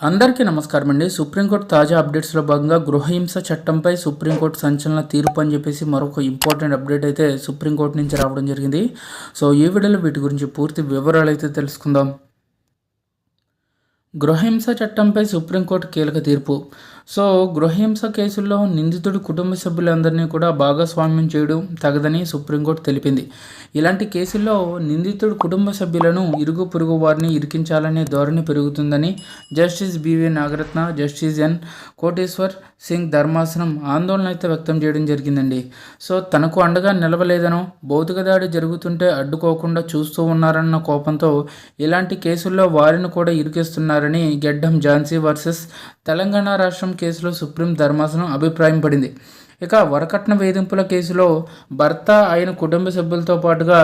అందరికీ నమస్కారం అండి. సుప్రీంకోర్టు తాజా అప్డేట్స్లో భాగంగా గృహహింస చట్టంపై సుప్రీంకోర్టు సంచలన తీర్పు అని చెప్పేసి మరొక ఇంపార్టెంట్ అప్డేట్ అయితే సుప్రీంకోర్టు నుంచి రావడం జరిగింది. సో ఈ వీడియోలో వీటి గురించి పూర్తి వివరాలు అయితే తెలుసుకుందాం. గృహహింస చట్టంపై సుప్రీంకోర్టు కీలక తీర్పు. సో గృహహింస కేసుల్లో నిందితుడు కుటుంబ సభ్యులందరినీ కూడా భాగస్వామ్యం చేయడం తగదని సుప్రీంకోర్టు తెలిపింది. ఇలాంటి కేసుల్లో నిందితుడు కుటుంబ సభ్యులను ఇరుగు పొరుగు వారిని ఇరికించాలనే ధోరణి పెరుగుతుందని justice BV Nagarathna justice N. Koteshwar Singh ధర్మాసనం ఆందోళన అయితే వ్యక్తం చేయడం జరిగిందండి. సో తనకు అండగా నిలవలేదనో భౌతిక దాడి జరుగుతుంటే అడ్డుకోకుండా చూస్తూ ఉన్నారన్న కోపంతో ఇలాంటి కేసుల్లో వారిని కూడా ఇరికిస్తున్నారని గెడ్డం ఝాన్సీ వర్సెస్ తెలంగాణ రాష్ట్రం కేసులో సుప్రీం ధర్మాసనం అభిప్రాయం పడింది ఇక వరకట్న వేధింపుల కేసులో భర్త ఆయన కుటుంబ సభ్యులతో పాటుగా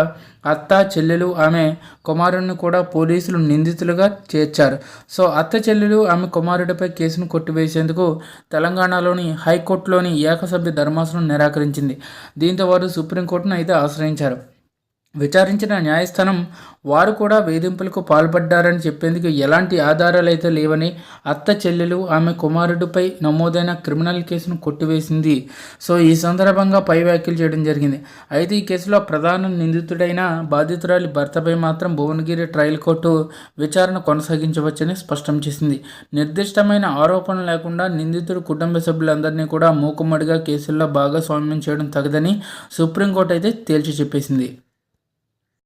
అత్త చెల్లెలు ఆమె కుమారుడిని కూడా పోలీసులు నిందితులుగా చేర్చారు. సో అత్త చెల్లెలు ఆమె కుమారుడిపై కేసును కొట్టివేసేందుకు తెలంగాణలోని హైకోర్టులోని ఏకసభ్య ధర్మాసనం నిరాకరించింది. దీంతో వారు సుప్రీంకోర్టును అయితే ఆశ్రయించారు. విచారించిన న్యాయస్థానం వారు కూడా వేధింపులకు పాల్పడ్డారని చెప్పేందుకు ఎలాంటి ఆధారాలు అయితే లేవని అత్త చెల్లెలు ఆమె కుమారుడిపై నమోదైన క్రిమినల్ కేసును కొట్టివేసింది. సో ఈ సందర్భంగా పై వ్యాఖ్యలు చేయడం జరిగింది. అయితే ఈ కేసులో ప్రధాన నిందితుడైన బాధితురాలి భర్తపై మాత్రం భువనగిరి ట్రయల్ కోర్టు విచారణ కొనసాగించవచ్చని స్పష్టం చేసింది. నిర్దిష్టమైన ఆరోపణలు లేకుండా నిందితుడు కుటుంబ సభ్యులందరినీ కూడా మూకుమ్మడిగా కేసుల్లో భాగస్వామ్యం చేయడం తగదని సుప్రీంకోర్టు అయితే తేల్చి చెప్పేసింది.